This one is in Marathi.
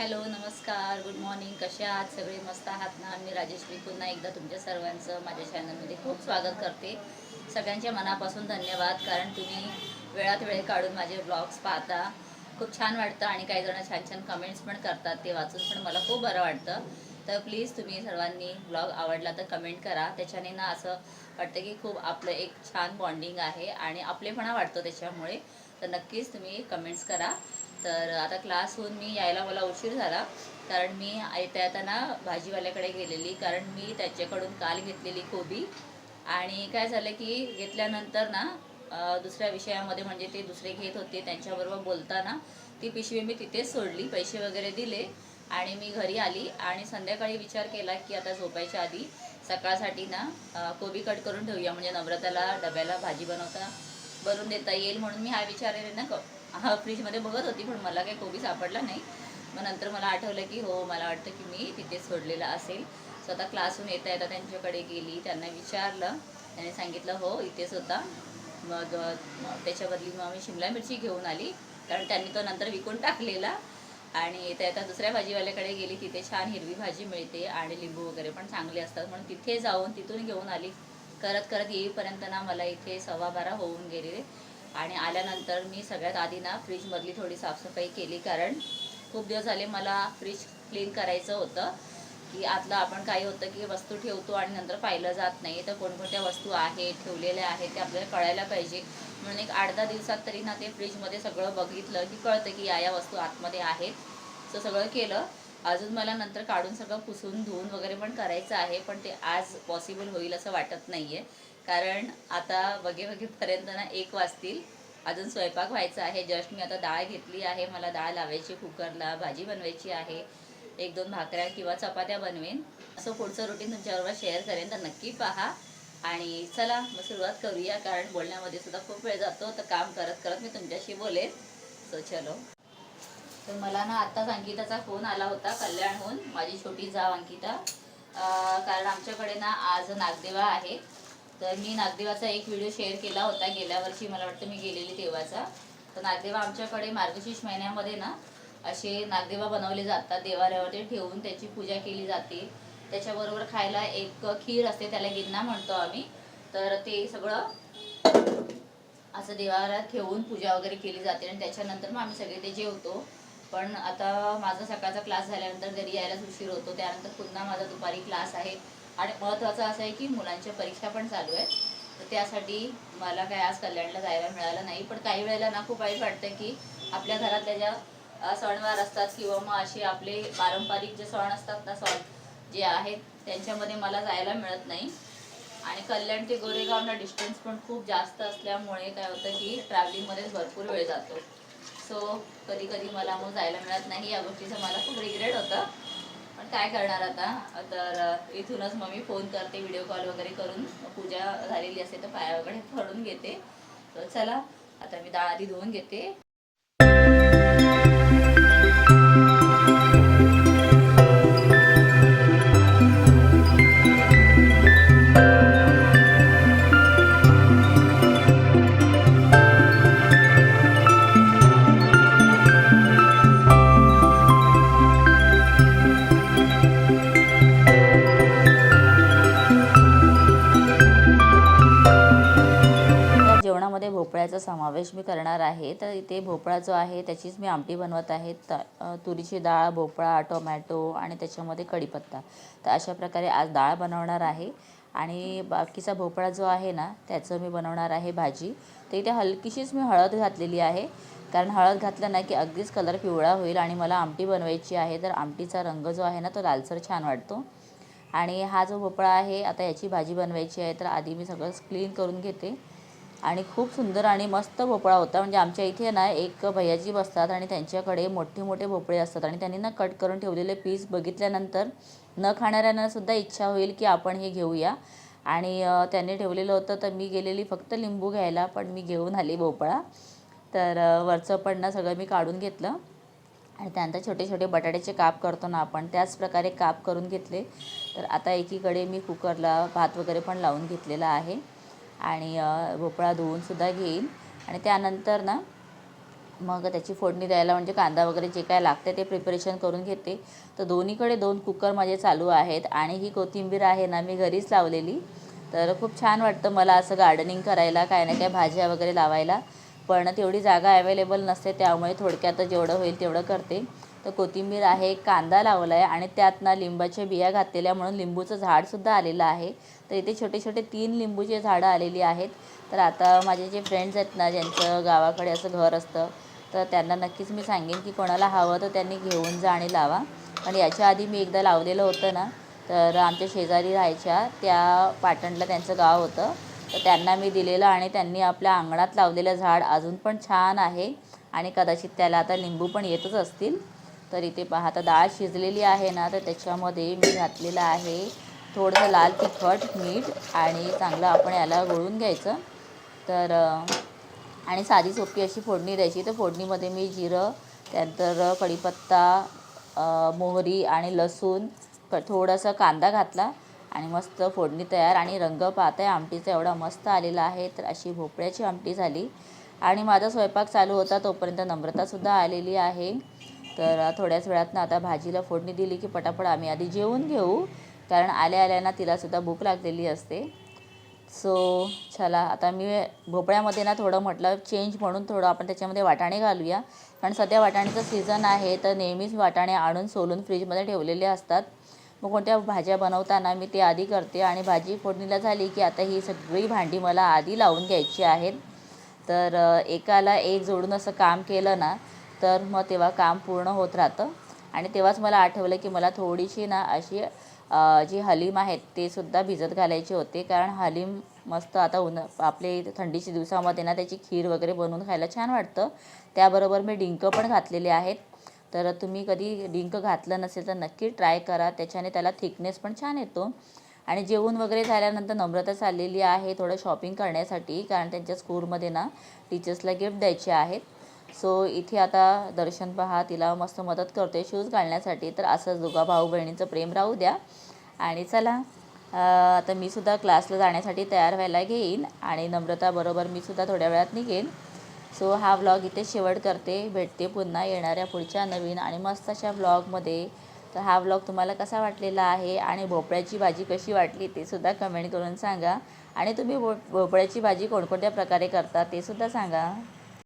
हॅलो नमस्कार गुड मॉर्निंग कसे आहात? सगळे मस्त आहात ना? मी राजेश्री पुन्हा एकदा तुमच्या सर्वांचं माझ्या चॅनलमध्ये खूप स्वागत करते. सगळ्यांच्या मनापासून धन्यवाद कारण तुम्ही वेळात वेळ काढून माझे ब्लॉग्स पाहता. खूप छान वाटतं आणि काही जण छान छान कमेंट्स पण करतात ते वाचून पण मला खूप बरं वाटतं. तर प्लीज तुम्ही सर्वांनी ब्लॉग आवडला तर कमेंट करा. त्याच्याने ना असं वाटतं की खूप आपलं एक छान बॉन्डिंग आहे आणि आपलेपणा वाटतो त्याच्यामुळे. तर नक्कीच तुम्ही कमेंट्स करा. तर आता क्लासहून मी यायला मला उशीर झाला कारण मी येता येताना भाजीवाल्याकडे गेलेली कारण मी त्याच्याकडून काल घेतलेली कोबी. आणि काय झालं की घेतल्यानंतर ना दुसऱ्या विषयामध्ये म्हणजे ते दुसरे घेत होते त्यांच्याबरोबर बोलताना ती पिशवी मी तिथेच सोडली पैसे वगैरे दिले आणि मी घरी आली आणि संध्याकाळी विचार केला की आता झोपायच्या आधी सकाळसाठी ना कोबी कट करून ठेवूया म्हणजे नम्रताला डब्याला भाजी बनवता बनवून देता येईल म्हणून मी हा विचार आहे ना क- हा फ्रीजमध्ये बघत होती पण मला काही कोबी सापडला नाही. मग नंतर मला आठवलं की हो मला वाटतं की मी तिथेच सोडलेला असेल. स्वतः क्लासहून येता येता त्यांच्याकडे गेली त्यांना विचारलं. त्याने सांगितलं हो इथेच होता मग त्याच्याबदली मग मी शिमला मिरची घेऊन आली. कारण त्यांनी तो नंतर विकून टाकलेला. आणि येता येता दुसऱ्या भाजीवाल्याकडे गेली तिथे छान हिरवी भाजी मिळते आणि लिंबू वगैरे पण चांगले असतात. म्हणून तिथे जाऊन तिथून घेऊन आली. करत करत येईपर्यंत ना मला इथे सव्वा बारा होऊन गेले आणि आल्यानंतर मी सगळ्यात आधी ना फ्रीजमधली थोडी साफसफाई केली कारण खूप दिवस झाले मला फ्रीज क्लीन करायचं होतं की आतलं आपण काही होतं की वस्तू ठेवतो आणि नंतर पाहिलं जात नाही. तर कोणकोणत्या वस्तू आहेत ठेवलेल्या आहेत ते आपल्याला कळायला पाहिजे. म्हणून एक आठ दहा दिवसात तरी ना ते फ्रीजमध्ये सगळं बघितलं की कळतं की या या वस्तू आतमध्ये आहेत. असं सगळं केलं. अजून मला नंतर काढून सगळं पुसून धुवून वगैरे पण करायचं आहे पण ते आज पॉसिबल होईल असं वाटत नाही आहे कारण आता वगे वगेपर्यंत ना एक वाजतील. अजून स्वयंपाक व्हायचा आहे. जस्ट मी आता डाळ घेतली आहे. मला डाळ लावायची कुकरला भाजी बनवायची आहे. एक दोन भाकऱ्या किंवा चपात्या बनवेन. असं पुढचं रुटीन तुमच्याबरोबर शेअर करेन. तर नक्की पहा. आणि चला मग सुरुवात करूया. कारण बोलण्यामध्ये सुद्धा खूप वेळ जातो. तर काम करत करत मी तुमच्याशी बोलेन. सो चलो. तर मला ना आत्ताच अंकिताचा फोन आला होता कल्याणहून. माझी छोटी जाव अंकिता. कारण आमच्याकडे ना आज नागदेवा आहे. तर मी नागदेवाचा एक व्हिडिओ शेअर केला होता. गेल्या वर्षी मला वाटतं मी गेलेली तेव्हाचा. तर नागदेवा आमच्याकडे मार्गशीर्ष महिन्यामध्ये ना असे नागदेवा बनवले जातात. देवाऱ्यावरती ठेवून त्याची पूजा केली जाते. त्याच्याबरोबर खायला एक खीर असते त्याला गिन्ना म्हणतो आम्ही. तर ते सगळं असं देवाला ठेवून पूजा वगैरे केली जाते आणि त्याच्यानंतर मग आम्ही सगळे ते जेवतो. पण आता माझा सकाळचा क्लास झाल्यानंतर घरी यायलाच उशीर होतो. त्यानंतर पुन्हा माझा दुपारी क्लास आहे. आणि महत्त्वाचं असं आहे की मुलांच्या परीक्षा पण चालू आहेत. तर त्यासाठी मला काय आज कल्याणला जायला मिळालं नाही. पण काही वेळेला ना खूप वाईट वाटतं की आपल्या घरातल्या ज्या सणवार असतात किंवा मग असे आपले पारंपरिक जे सण असतात ना सण जे आहेत त्यांच्यामध्ये मला जायला मिळत नाही. आणि कल्याण ते गोरेगावना डिस्टन्स पण खूप जास्त असल्यामुळे काय होतं की ट्रॅव्हलिंगमध्येच भरपूर वेळ जातो. सो कधी कधी मला मग जायला मिळत नाही. या गोष्टीचं मला खूप रिग्रेट होतं. काय करणार आता? तर इथूनच मग मी फोन करते व्हिडिओ कॉल वगैरे करून. पूजा झालेली असते तर पाया वगैरे फडून घेते. तर चला आता मी डाळ आधी धुवून घेते. भोपळ्याचा समावेश मी करणार आहे. तर इथे भोपळा जो आहे त्याचीच मी आमटी बनवत आहे. त तुरीची डाळ भोपळा टोमॅटो आणि त्याच्यामध्ये कढीपत्ता. तर अशा प्रकारे आज डाळ बनवणार आहे. आणि बाकीचा भोपळा जो आहे ना त्याचं मी बनवणार आहे भाजी. तर इथे हलकीशीच मी हळद घातलेली आहे. कारण हळद घातलं ना की अगदीच कलर पिवळा होईल आणि मला आमटी बनवायची आहे. तर आमटीचा रंग जो आहे ना तो लालसर छान वाटतो. आणि हा जो भोपळा आहे आता याची भाजी बनवायची आहे. तर आधी मी सगळं क्लीन करून घेते. आणि खूप सुंदर आणि मस्त भोपळा होता. म्हणजे आमच्या इथे ना एक भैयाजी बसतात आणि त्यांच्याकडे मोठे मोठे भोपळे असतात. आणि त्यांनी ना कट करून ठेवलेले पीस बघितल्यानंतर न खाणाऱ्यांना सुद्धा इच्छा होईल की आपण हे घेऊया. आणि त्यांनी ठेवलेलं होतं तर मी गेलेली फक्त लिंबू घ्यायला पण मी घेऊन आली भोपळा. तर वरचं पण ना सगळं मी काढून घेतलं. आणि त्यानंतर छोटे छोटे बटाट्याचे काप करतो ना आपण त्याच प्रकारे काप करून घेतले. तर आता एकीकडे मी कुकरला भात वगैरे पण लावून घेतलेला आहे. आणि भोपळा धुवूनसुद्धा घेईन. आणि त्यानंतर ना मग त्याची फोडणी द्यायला म्हणजे कांदा वगैरे जे काय लागते ते प्रिपरेशन करून घेते. तर दोन्हीकडे दोन कुकर माझे चालू आहेत आणि ही कोथिंबीर आहे ना मी घरीच लावलेली. तर खूप छान वाटतं मला असं गार्डनिंग करायला काय ना काय भाज्या वगैरे लावायला. पण तेवढी जागा अवेलेबल नसते त्यामुळे थोडक्यात जेवढं होईल तेवढं करते. तर कोथिंबीर आहे कांदा लावला आहे आणि त्यात ना लिंबाच्या बिया घातलेल्या म्हणून लिंबूचं झाडसुद्धा आलेलं आहे. तर इथे छोटे छोटे तीन लिंबूचे झाडं आलेली आहेत. तर आता माझे जे फ्रेंड्स आहेत ना ज्यांचं गावाकडे असं घर असतं तर त्यांना नक्कीच मी सांगेन की कोणाला हवं तर त्यांनी घेऊन जा आणि लावा. पण याच्या आधी मी एकदा लावलेलं होतं ना तर आमच्या शेजारी राहायच्या त्या पाटणला त्यांचं गाव होतं. तर त्यांना मी दिलेलं आणि त्यांनी आपल्या अंगणात लावलेलं झाड अजून पण छान आहे. आणि कदाचित त्याला आता लिंबू पण येतच असतील. तर इथे पहा आता डाळ शिजलेली आहे ना तर त्याच्यामध्ये मी घातलेलं आहे थोडंसं लाल तिखट मीठ आणि चांगलं आपण याला गोळून घ्यायचं. तर आणि साधी सोपी अशी फोडणी द्यायची. तर फोडणीमध्ये मी जिरं त्यानंतर कढीपत्ता मोहरी आणि लसूण क थोडासा कांदा घातला आणि मस्त फोडणी तयार. आणि रंग पाहताय आमटीचा एवढा मस्त आलेला आहे तर अशी भोपळ्याची आमटी झाली. आणि माझा स्वयंपाक चालू होता तोपर्यंत नम्रतासुद्धा आलेली आहे. तर थोड्याच वेळात ना आता भाजीला फोडणी दिली की पटापट आम्ही आधी जेवून घेऊ. कारण आल्या आल्या ना तिलासुद्धा भूक लागलेली असते. सो चला आता मी भोपळ्यामध्ये ना थोडं म्हटलं चेंज म्हणून थोडं आपण त्याच्यामध्ये वाटाणे घालूया. कारण सध्या वाटाण्याचं सीझन आहे तर नेहमीच वाटाणे आणून सोलून फ्रीजमध्ये ठेवलेले असतात. मग कोणत्या भाज्या बनवताना मी ते आधी करते. आणि भाजी फोडणीला झाली की आता ही सगळी भांडी मला आधी लावून घ्यायची आहेत. तर एकाला एक जोडून असं काम केलं ना तर मग तेव्हा काम पूर्ण होत राहतं. आणि तेव्हाच मला आठवलं की मला थोडीशी ना अशी जी हलीम आहेत ते सुद्धा भिजत घालायचे होते. कारण हलीम मस्त आता उन्हा आपले थंडीच्या दिवसामध्ये ना त्याची खीर वगैरे बनवून खायला छान वाटतं. त्याबरोबर मी डिंक पण घातलेले आहेत. तर तुम्ही कधी डिंक घातलं नसेल तर नक्की ट्राय करा. त्याच्याने त्याला थिकनेस पण छान येतो. आणि जेवण वगैरे झाल्यानंतर नम्रता चाललेली आहे थोडं शॉपिंग करण्यासाठी. कारण त्यांच्या स्कूलमध्ये ना टीचर्सला गिफ्ट द्यायचे आहेत. सो इथे आता दर्शन पहा तिला मस्त मदत करते शूज घालण्यासाठी. तर असंच दोघा भाऊ बहिणींचं प्रेम राहू द्या. आणि चला आता मी सुद्धा क्लासला जाण्यासाठी तयार व्हायला घेईन. आणि नम्रताबरोबर मी सुद्धा थोड्या वेळात निघेन. सो हा व्लॉग इथे शेवट करते. भेटते पुन्हा येणाऱ्या पुढच्या नवीन आणि मस्त अशा व्लॉगमध्ये तर हा व्लॉग तुम्हाला कसा वाटलेला आहे? आणि भोपळ्याची भाजी कशी वाटली ते सुद्धा कमेंट करून सांगा. आणि तुम्ही भो भोपळ्याची भाजी कोणकोणत्या प्रकारे करता ते सुद्धा सांगा.